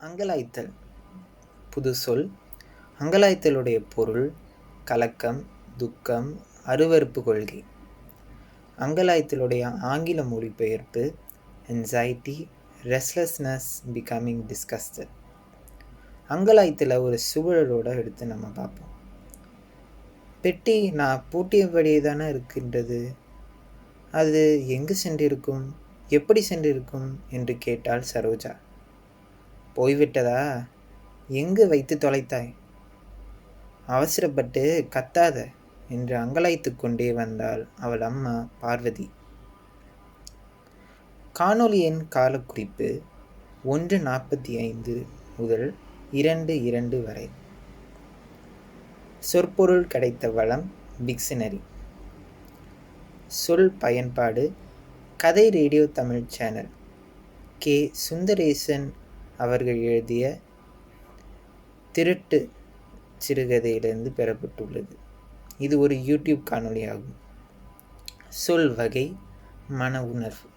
அங்கலாய்த்தல். புது சொல். அங்கலாய்த்தலுடைய பொருள் கலக்கம் துக்கம் அருவருப்பு கொள்கை. அங்கலாய்த்தலுடைய ஆங்கில மொழிபெயர்ப்பு என்சைட்டி ரெஸ்ட்லெஸ்னஸ் பிகமிங் டிஸ்கஸ்டட் அங்கலாய்த்தில் ஒரு சுவழலோட எடுத்து நம்ம பார்ப்போம். பெட்டி நான் பூட்டியபடியே தானே இருக்கின்றது? அது எங்கு சென்றிருக்கும்? எப்படி சென்றிருக்கும்? என்று கேட்டாள் சரோஜா. போய்விட்டதா? எங்கு வைத்து தொலைத்தாய்? அவசரப்பட்டு கத்தாத என்று அங்கலாய்த்து கொண்டே வந்தாள் அவள் அம்மா பார்வதி. காணொளியின் காலக்குறிப்பு ஒன்று நாற்பத்தி ஐந்து முதல் இரண்டு இரண்டு வரை. சொற்பொருள் கிடைத்த வளம் டிக்ஷனரி. சொல் பயன்பாடு கதை radio Tamil channel K. Sundaresan அவர்கள் எழுதிய திருட்டு சிறுகதையிலிருந்து பெறப்பட்டுள்ளது. இது ஒரு யூடியூப் காணொளி ஆகும் சொல் வகை மன உணர்வு.